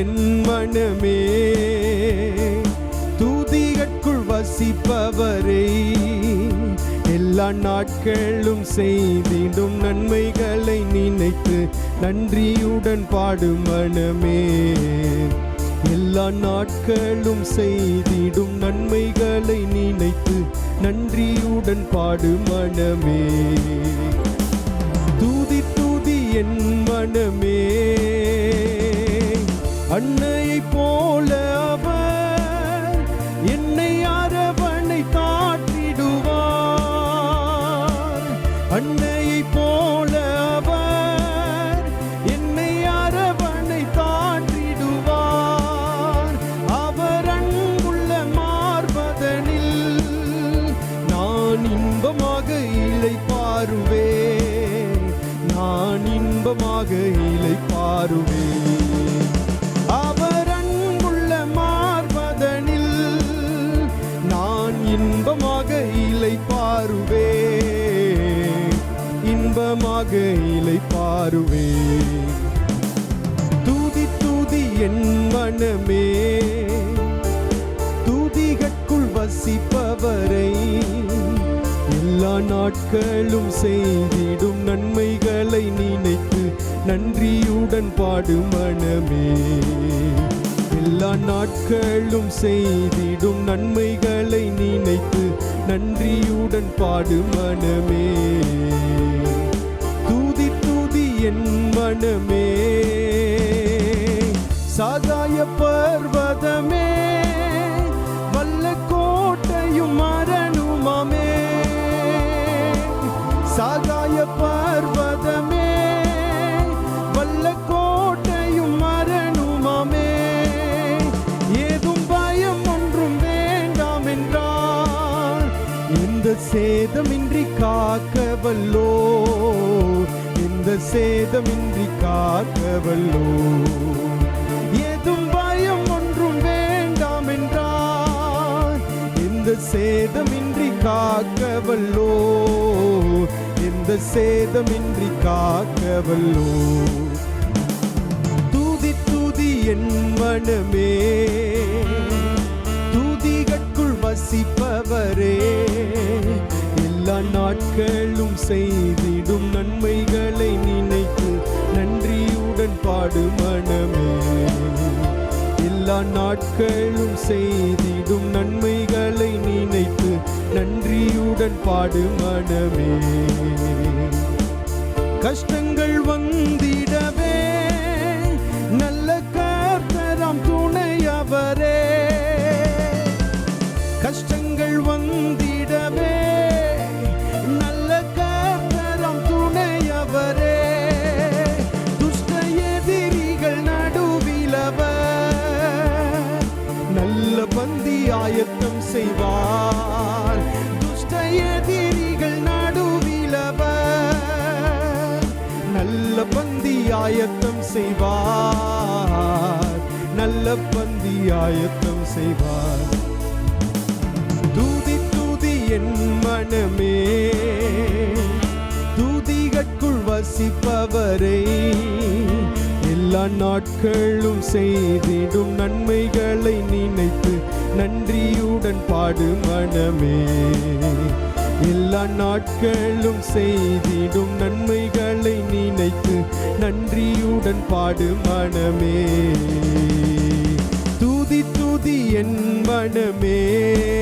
என் மனமே. தூதிகட்குள் வசிப்பவரை எல்லா நாட்களும் செய்திடும் நன்மைகளை நினைத்து நன்றியுடன் பாடும் மனமே. எல்லா நாட்களும் செய்திடும் நன்மைகளை நினைத்து நன்றியுடன் பாடும் மனமே. தூதி தூதி என் மனமே. அன்னையைப் போல அவர் என்னை அரவணை தாட்டிடுவார். அன்னையைப் போல அவர் என்னை அரவணை தாட்டிடுவார். அவர் அன்புள்ள மார்பதனில் நான் இன்பமாக இலை பாருவே நான் இன்பமாக இலை பாருவேன். என் மனமே. தூதிகட்குள் வசிப்பவரை எல்லா நாட்களும் செய்திடும் நன்மைகளை நினைத்து நன்றியுடன் பாடு மனமே. எல்லா நாட்களும் செய்திடும் நன்மைகளை நினைத்து நன்றியுடன் பாடு மனமே. தூதி தூதி என் மனமே. பர்வதமே வல்ல கோட்டையும் மரணுமாமே. சாகாய பர்வதமே வல்ல கோட்டையும் மரணுமாமே. ஏதும் பயம் ஒன்றும் வேண்டாம் என்றால் இந்த சேதமின்றி காக்க வல்லோ இந்த சேதமின்றி காக்க வல்லோ எந்த சேதமின்றி காக்க வல்லோ இந்த சேதமின்றி காக்க வல்லோ தூதி தூதி என் மனமே தூதிகட்குள் வசிப்பவரே எல்லா நாட்களும் செய்திடும் நன்மைகளை நினைத்து நன்றியுடன் பாடு மனமே. எல்லா நாட்களும் செய்திடும் நன்மை நன்றியுடன் பாடு மனமே கஷ்டங்கள் வந்திடவே நல்ல கர்த்தராம் துணையவரே கஷ்டங்கள் வந்திடவே நல்ல கர்த்தராம் துணையவரே துஷ்ட எதிரிகள் நடுவிலவர் நல்ல பந்தி ஆயத்தம் செய்வார். ஆயத்தம் செய்வார். நல்ல பந்தி ஆயத்தம் செய்வார். தூதி தூதி என் மனமே தூதிகட்குள் வசிப்பவரை எல்லா நாட்களும் செய்திடும் நன்மைகளை நினைத்து நன்றியுடன் பாடு மனமே. எல்லா நாட்களும் செய்திடும் நன்மைகளை நினைத்து நன்றியுடன் பாடு மனமே. தூதி தூதி என் மனமே.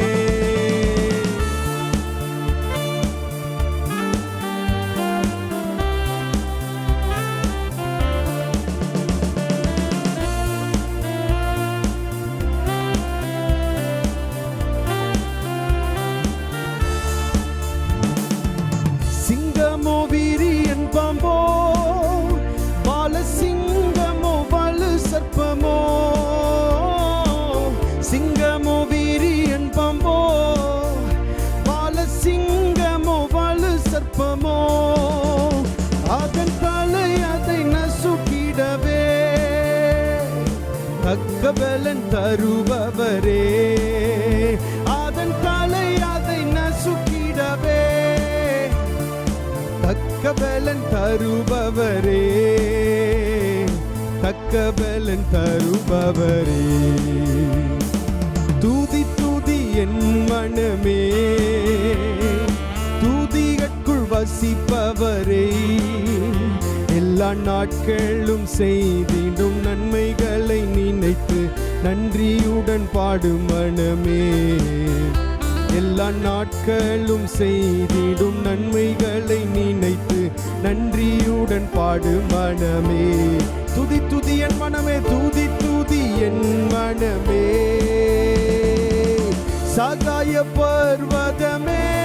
அதன் தலை அதை நசுக்கிடவே. தக்கபலன் தருபவரே. அதன் தலை அதை நசுக்கிடவே. தக்கபலன் தருபவரே. தக்கபலன் தருபவரே. தூதி தூதி என் மனமே. தூதிகட்குள் வசிப்பவரே. எல்லா நாட்களும் செய்திடும் நன்மைகளை நினைத்து நன்றியுடன் பாடும் மனமே. எல்லா நாட்களும் செய்திடும் நன்மைகளை நினைத்து நன்றியுடன் பாடு மனமே. துதி துதி என் மனமே துதி துதி என் மனமே. சகாய பர்வதமே.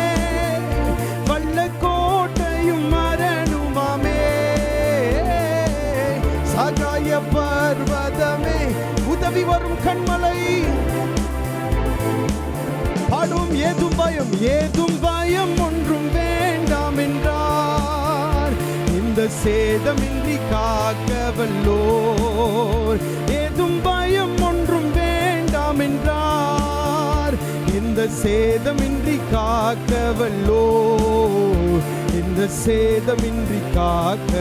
சகாய பர்வதமே உதவி வரும் கண்மலை. பாடும் ஏதும் பயம் ஏதும் பயம் ஒன்றும் வேண்டாம் என்றார். இந்த சேதமின்றி காக்க வல்லோர் ஏதும் பயம் ஒன்றும் வேண்டாம் என்றார். இந்த சேதமின்றி காக்க வல்லோர் இந்த சேதமின்றி காக்க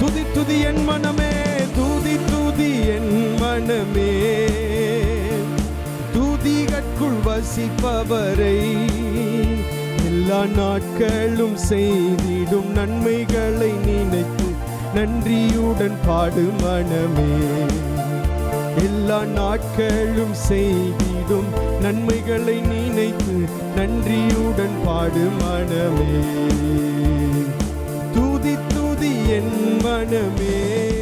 துதி துதி என் மனமே துதி துதி என் மனமே. தூதிகட்குள் வசிப்பவரை எல்லா நாட்களும் செய்திடும் நன்மைகளை நினைத்து நன்றியுடன் பாடு மனமே. எல்லா நாட்களும் செய்தி போதும். நன்மைகளை நினைத்து நன்றியுடன் பாடு மனமே. தூதி தூதி என் மனமே.